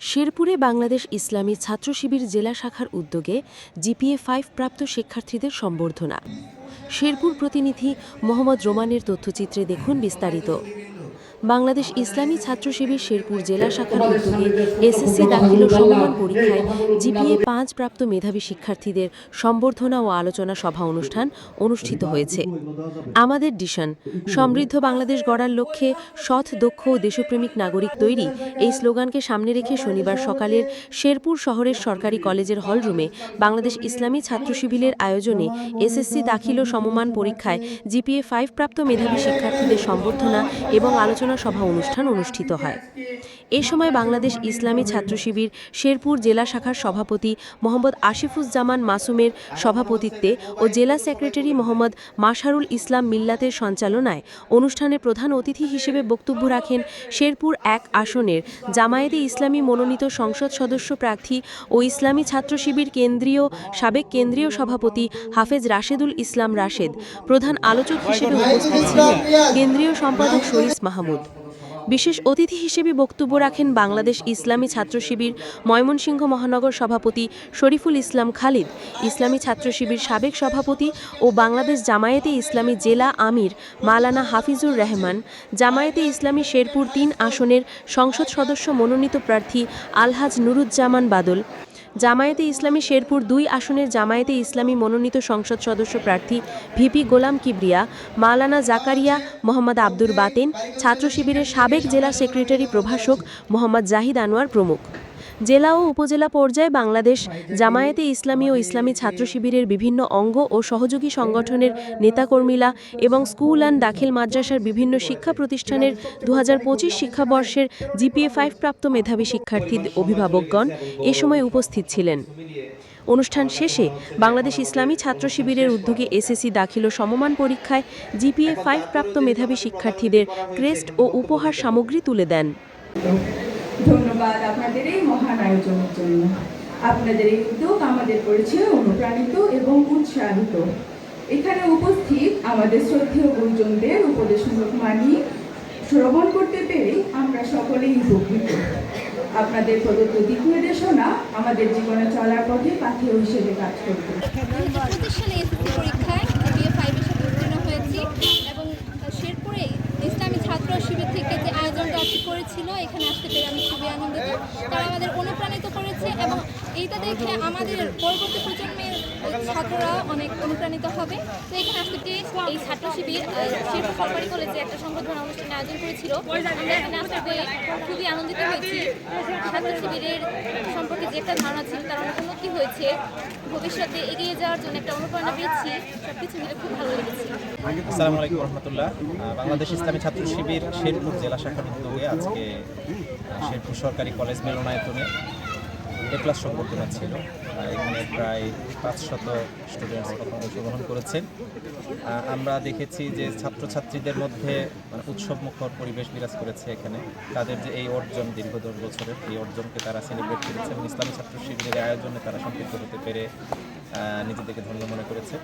শেরপুরে বাংলাদেশ ইসলামী ছাত্র শিবির জেলা শাখার উদ্যোগে জিপিএ ফাইভ প্রাপ্ত শিক্ষার্থীদের সম্বর্ধনা। শেরপুর প্রতিনিধি মোহাম্মদ রোমানের তথ্যচিত্রে দেখুন বিস্তারিত। বাংলাদেশ ইসলামী ছাত্র শিবির শেরপুর জেলা শাখার উদ্যোগে এসএসসি দাখিল ও সমমান পরীক্ষায় জিপিএ পাঁচ প্রাপ্ত মেধাবী শিক্ষার্থীদের সম্বর্ধনা ও আলোচনা সভা অনুষ্ঠান অনুষ্ঠিত হয়েছে। আমাদের ডিশন, সমৃদ্ধ বাংলাদেশ গড়ার লক্ষ্যে সৎ, দক্ষ ও দেশপ্রেমিক নাগরিক তৈরি এই স্লোগানকে সামনে রেখে শনিবার সকালের শেরপুর শহরের সরকারি কলেজের হলরুমে বাংলাদেশ ইসলামী ছাত্র শিবিরের আয়োজনে এসএসসি দাখিল ও সমমান পরীক্ষায় জিপিএ ফাইভ প্রাপ্ত মেধাবী শিক্ষার্থীদের সম্বর্ধনা এবং আলোচনা সভা অনুষ্ঠান অনুষ্ঠিত হয়। এ সময় বাংলাদেশ ইসলামী ছাত্র শিবির শেরপুর জেলা শাখার সভাপতি মোহাম্মদ আশিফুজ্জামান মাসুমের সভাপতিত্বে ও জেলা সেক্রেটারি মোহাম্মদ মাশারুল ইসলাম মিল্লাতের সঞ্চালনায় অনুষ্ঠানে প্রধান অতিথি হিসেবে বক্তব্য রাখেন শেরপুর এক আসনের জামায়াতে ইসলামী মনোনীত সংসদ সদস্য প্রার্থী ও ইসলামী ছাত্র শিবির কেন্দ্রীয় সাবেক কেন্দ্রীয় সভাপতি হাফেজ রাশেদুল ইসলাম রাশেদ। প্রধান আলোচক হিসেবে উপস্থিত ছিলেন কেন্দ্রীয় সম্পাদক শরীস মাহমুদ। বিশেষ অতিথি হিসেবে বক্তব্য রাখেন বাংলাদেশ ইসলামী ছাত্র শিবির ময়মনসিংহ মহানগর সভাপতি শরীফুল ইসলাম খালিদ, ইসলামী ছাত্র শিবির সাবেক সভাপতি ও বাংলাদেশ জামায়াতে ইসলামী জেলা আমির মালানা হাফিজুর রহমান, জামায়াতে ইসলামী শেরপুর তিন আসনের সংসদ সদস্য মনোনীত প্রার্থী আলহাজ নুরুজ্জামান বাদল জামায়াতে ইসলামী শেরপুর দুই আসনের জামায়াতে ইসলামী মনোনীত সংসদ সদস্য প্রার্থী ভিপি গোলাম কিবরিয়া মালানা জাকারিয়া মোহাম্মদ আব্দুর বাতেন ছাত্র শিবিরের সাবেক জেলা সেক্রেটারি প্রভাষক মোহাম্মদ জাহিদ আনোয়ার প্রমুখ। জেলা ও উপজেলা পর্যায়ে বাংলাদেশ জামায়াতে ইসলামী ও ইসলামী ছাত্র শিবিরের বিভিন্ন অঙ্গ ও সহযোগী সংগঠনের নেতাকর্মীরা এবং স্কুল অ্যান্ড দাখিল মাদ্রাসার বিভিন্ন শিক্ষা প্রতিষ্ঠানের দু হাজার পঁচিশ শিক্ষাবর্ষের জিপিএ ফাইভ প্রাপ্ত মেধাবী শিক্ষার্থী অভিভাবকগণ এ সময় উপস্থিত ছিলেন। অনুষ্ঠান শেষে বাংলাদেশ ইসলামী ছাত্র শিবিরের উদ্যোগে এসএসসি দাখিল ও সমমান পরীক্ষায় জিপিএ ফাইভ প্রাপ্ত মেধাবী শিক্ষার্থীদের ক্রেস্ট ও উপহার সামগ্রী তুলে দেন। ধন্যবাদ আপনাদের এই মহান আয়োজনের জন্য। আপনাদের এই উদ্যোগ আমাদের করেছে অনুপ্রাণিত এবং উৎসাহিত। এখানে উপস্থিত আমাদের শ্রদ্ধেয় গুরুজনদের, উপদেশমূলক মানি শ্রবণ করতে পেরে আমরা সকলেই উপকৃত। আপনাদের প্রদত্ত দিক নির্দেশনা আমাদের জীবনে চলার পথে পাথেয় হিসেবে কাজ করবে। পরীক্ষায় হয়েছি এবং শেরপুরে ইসলামী ছাত্র শিবির থেকে যে করেছিল এখানে আসতে পেরে আমি খুবই আনন্দিত। তারা আমাদের অনুপ্রাণিত করেছে এবং এইটা দেখে আমাদের পরবর্তী প্রজন্মের ছাত্ররা অনেক অনুপ্রাণিত হবে। তো এখানে পেরে এই ছাত্র শিবির শেরপুর সরকারি কলেজে একটা সংবর্ধনা অনুষ্ঠানে আয়োজন করেছিল। আমরা এখানে আসতে খুবই আনন্দিত হয়েছি। ছাত্র শিবিরের সম্পর্কে যে একটা ধারণা ছিল, তার অনেক উন্নতি হয়েছে। ভবিষ্যতে এগিয়ে যাওয়ার জন্য একটা অনুপ্রেরণা পেয়েছি। সবকিছু মিলে খুব ভালো লেগেছে। আসসালামু আলাইকুম রহমতুল্লাহ। বাংলাদেশ ইসলামী ছাত্র শিবির শেরপুর জেলা শাখার উদ্যোগে আজকে শেরপুর সরকারি কলেজ মিলনায়তনে এ ক্লাস সম্বর্ধনা ছিল। এখানে প্রায় পাঁচশত স্টুডেন্টস অংশগ্রহণ করেছেন আমরা দেখেছি যে ছাত্রছাত্রীদের মধ্যে উৎসবমুখর উৎসব পরিবেশ বিরাজ করেছে এখানে। তাদের যে এই অর্জন দীর্ঘ দশ বছরের, এই অর্জনকে তারা সেলিব্রেট করেছে এবং ইসলামী ছাত্র শিবিরের আয়োজনে তারা সম্পৃক্ত হতে পেরে নিজেদেরকে ধন্য মনে করেছে।